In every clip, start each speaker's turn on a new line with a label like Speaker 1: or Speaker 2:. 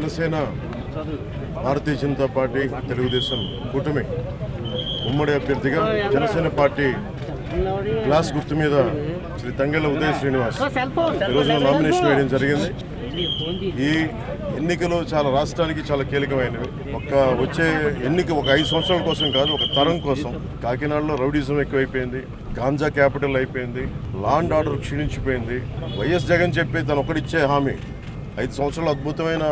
Speaker 1: Janasena Bharatiya Janata Party Telugu Desam కూటమి ఉమ్మడి అభ్యర్థిగా జనసేన పార్టీ గ్లాస్ గుర్తు మీద శ్రీ తంగెళ్ళ ఉదయ శ్రీనివాస్ ఈ నామినేషన్ వేయడం జరిగింది. ఈ ఎన్నికలు చాలా రాష్ట్రానికి చాలా కీలకమైనవి. ఒక వచ్చే ఎన్నిక ఒక ఐదు సంవత్సరాల కోసం కాదు ఒక తరం కోసం. కాకినాడలో రౌడీజం ఎక్కువైపోయింది గాంజా క్యాపిటల్ అయిపోయింది లాండ్ ఆర్డర్ క్షీణించిపోయింది. వైఎస్ జగన్ చెప్పి తను ఒకటిచ్చే హామీ. ఐదు సంవత్సరాలు అద్భుతమైన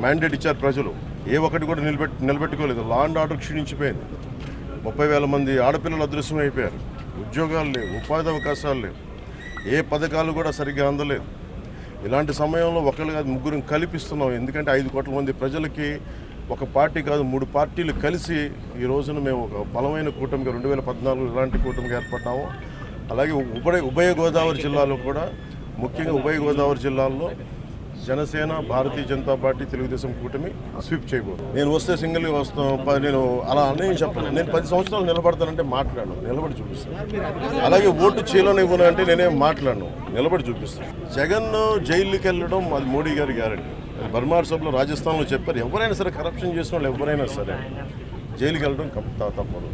Speaker 1: మ్యాండేట్ ఇచ్చారు ప్రజలు. ఏ ఒక్కటి కూడా నిలబెట్ నిలబెట్టుకోలేదు. లా అండ్ ఆర్డర్ క్షీణించిపోయింది. ముప్పై వేల మంది ఆడపిల్లలు అదృశ్యం అయిపోయారు. ఉద్యోగాలు లేవు ఉపాధి అవకాశాలు లేవు. ఏ పథకాలు కూడా సరిగ్గా అందలేదు. ఇలాంటి సమయంలో ఒకళ్ళు కాదు ముగ్గురు కల్పిస్తున్నాం. ఎందుకంటే ఐదు కోట్ల మంది ప్రజలకి ఒక పార్టీ కాదు మూడు పార్టీలు కలిసి ఈ రోజున మేము ఒక బలమైన కూటమిగా రెండు వేల పద్నాలుగు ఇలాంటి కూటమిగా ఏర్పడ్డాము. అలాగే ఉభయ ఉభయ గోదావరి జిల్లాలో కూడా ముఖ్యంగా ఉభయ గోదావరి జిల్లాల్లో జనసేన భారతీయ జనతా పార్టీ తెలుగుదేశం కూటమి స్వీప్ చేయబోదు నేను వస్తే సింగిల్గా వస్తాం నేను అలా అని చెప్పను. నేను పది సంవత్సరాలు నిలబడతానంటే మాట్లాడను నిలబడి చూపిస్తాను. అలాగే ఓటు చేయలేనివ్వను అంటే నేనేం మాట్లాడను నిలబడి చూపిస్తాను. జగన్ జైలుకి వెళ్ళడం అది మోడీ గారి గ్యారంటీ. బర్మార్ సభలో రాజస్థాన్లో చెప్పారు ఎవరైనా సరే కరప్షన్ చేసిన వాళ్ళు ఎవరైనా సరే జైలుకి వెళ్ళడం తప్పదు.